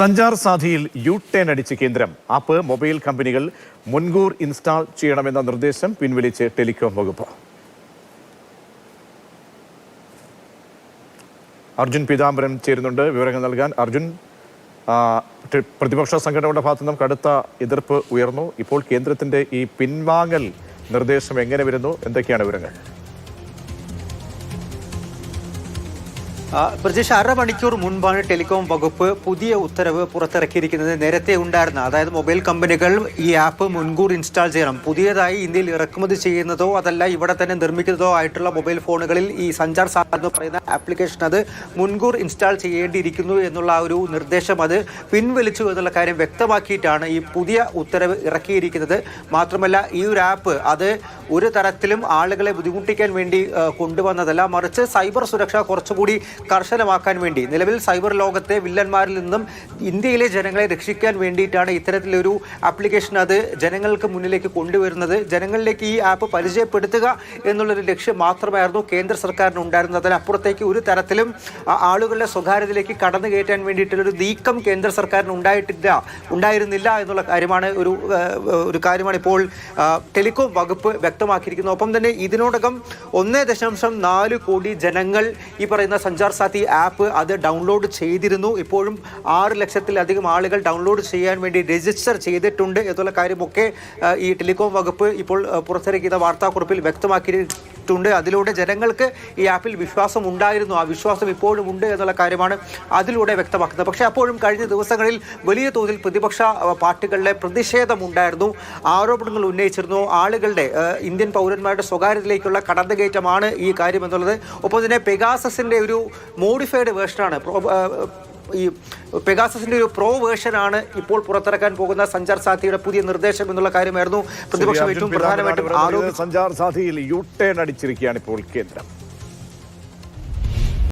സഞ്ചാർ സാധിയിൽ U turn അടിച്ച് കേന്ദ്രം. App mobile കമ്പനികൾ മുൻകൂർ ഇൻസ്റ്റാൾ ചെയ്യണമെന്ന നിർദ്ദേശം പിൻവലിച്ച് ടെലികോം വകുപ്പ്. അർജുൻ പീതാംബരൻ ചേരുന്നുണ്ട്. വിവരങ്ങൾ നൽകാൻ അർജുൻ പ്രതിപക്ഷ സംഘടനയുടെ ഭാഗത്തു നിന്നും കടുത്ത എതിർപ്പ് ഉയർന്നു. ഇപ്പോൾ കേന്ദ്രത്തിന്റെ ഈ പിൻവാങ്ങൽ നിർദ്ദേശം എങ്ങനെ വരുന്നു? എന്തൊക്കെയാണ് വിവരങ്ങൾ? ആ, പ്രജേഷ് അരമണിക്കൂർ മുൻപാണ് ടെലികോം വകുപ്പ് പുതിയ ഉത്തരവ് പുറത്തിറക്കിയിരിക്കുന്നത്. നേരത്തെ ഉണ്ടായിരുന്ന അതായത് മൊബൈൽ കമ്പനികൾ ഈ ആപ്പ് മുൻകൂർ ഇൻസ്റ്റാൾ ചെയ്യണം. പുതിയതായി ഇന്ത്യയിൽ ഇറക്കുമതി ചെയ്യുന്നതോ അതല്ല ഇവിടെ തന്നെ നിർമ്മിക്കുന്നതോ ആയിട്ടുള്ള മൊബൈൽ ഫോണുകളിൽ ഈ സഞ്ചാർ സാധനം പറയുന്ന ആപ്ലിക്കേഷൻ അത് മുൻകൂർ ഇൻസ്റ്റാൾ ചെയ്യേണ്ടിയിരിക്കുന്നു എന്നുള്ള ആ ഒരു നിർദ്ദേശം അത് പിൻവലിച്ചു എന്നുള്ള കാര്യം വ്യക്തമാക്കിയിട്ടാണ് ഈ പുതിയ ഉത്തരവ് ഇറക്കിയിരിക്കുന്നത്. മാത്രമല്ല ഈ ഒരു ആപ്പ് അത് ഒരു തരത്തിലും ആളുകളെ ബുദ്ധിമുട്ടിക്കാൻ വേണ്ടി കൊണ്ടുവന്നതല്ല. മറിച്ച് സൈബർ സുരക്ഷ കുറച്ചുകൂടി കർശനമാക്കാൻ വേണ്ടി. നിലവിൽ സൈബർ ലോകത്തെ വില്ലന്മാരിൽ നിന്നും ഇന്ത്യയിലെ ജനങ്ങളെ രക്ഷിക്കാൻ വേണ്ടിയിട്ടാണ് ഇത്തരത്തിലൊരു ആപ്ലിക്കേഷൻ അത് ജനങ്ങൾക്ക് മുന്നിലേക്ക് കൊണ്ടുവരുന്നത്. ജനങ്ങളിലേക്ക് ഈ ആപ്പ് പരിചയപ്പെടുത്തുക എന്നുള്ളൊരു ലക്ഷ്യം മാത്രമായിരുന്നു കേന്ദ്ര സർക്കാരിന് ഉണ്ടായിരുന്നത്. അതിനപ്പുറത്തേക്ക് ഒരു തരത്തിലും ആളുകളുടെ സ്വകാര്യതയിലേക്ക് കടന്നു കയറ്റാൻ വേണ്ടിയിട്ടുള്ളൊരു നീക്കം കേന്ദ്ര സർക്കാരിന് ഉണ്ടായിട്ടില്ല ഉണ്ടായിരുന്നില്ല എന്നുള്ള കാര്യമാണ് ഒരു ഒരു കാര്യമാണ് ഇപ്പോൾ ടെലികോം വകുപ്പ് വ്യക്തമാക്കിയിരിക്കുന്നത്. ഒപ്പം തന്നെ ഇതിനോടകം ഒന്നേ ദശാംശം നാല് കോടി ജനങ്ങൾ ഈ പറയുന്ന സഞ്ചാർ സാഥി ആപ്പ് അത് ഡൗൺലോഡ് ചെയ്തിരുന്നു. ഇപ്പോഴും ആറ് ലക്ഷത്തിലധികം ആളുകൾ ഡൗൺലോഡ് ചെയ്യാൻ വേണ്ടി രജിസ്റ്റർ ചെയ്തിട്ടുണ്ട് എന്നുള്ള കാര്യമൊക്കെ ഈ ടെലികോം വകുപ്പ് ഇപ്പോൾ പുറത്തിറക്കിയ വാർത്താക്കുറിപ്പിൽ വ്യക്തമാക്കിയിട്ടുണ്ട് അതിലൂടെ ജനങ്ങൾക്ക് ഈ ആപ്പിൽ വിശ്വാസം ഉണ്ടായിരുന്നു. ആ വിശ്വാസം ഇപ്പോഴും ഉണ്ട് എന്നുള്ള കാര്യമാണ് അതിലൂടെ വ്യക്തമാക്കുന്നത്. പക്ഷേ അപ്പോഴും കഴിഞ്ഞ ദിവസങ്ങളിൽ വലിയ തോതിൽ പ്രതിപക്ഷ പാർട്ടികളുടെ പ്രതിഷേധമുണ്ടായിരുന്നു ആരോപണങ്ങൾ ഉന്നയിച്ചിരുന്നു. ആളുകളുടെ ഇന്ത്യൻ പൗരന്മാരുടെ സ്വകാര്യതയിലേക്കുള്ള കടന്നുകയറ്റമാണ് ഈ കാര്യം എന്നുള്ളത്. ഒപ്പം തന്നെ പെഗാസസിന്റെ ഒരു മോഡിഫൈഡ് വേർഷനാണ് ഈ പെഗാസസിന്റെ ഒരു പ്രോ വേർഷൻ ആണ് ഇപ്പോൾ പുറത്തിറക്കാൻ പോകുന്ന സഞ്ചാർ സാധ്യയുടെ പുതിയ നിർദ്ദേശം എന്നുള്ള കാര്യമായിരുന്നു. പ്രതിപക്ഷം ഏറ്റവും പ്രധാനമായിട്ടും സഞ്ചാർ സാധിയിൽ യു ടേൺ അടിച്ചിരിക്കുകയാണ് ഇപ്പോൾ കേന്ദ്രം.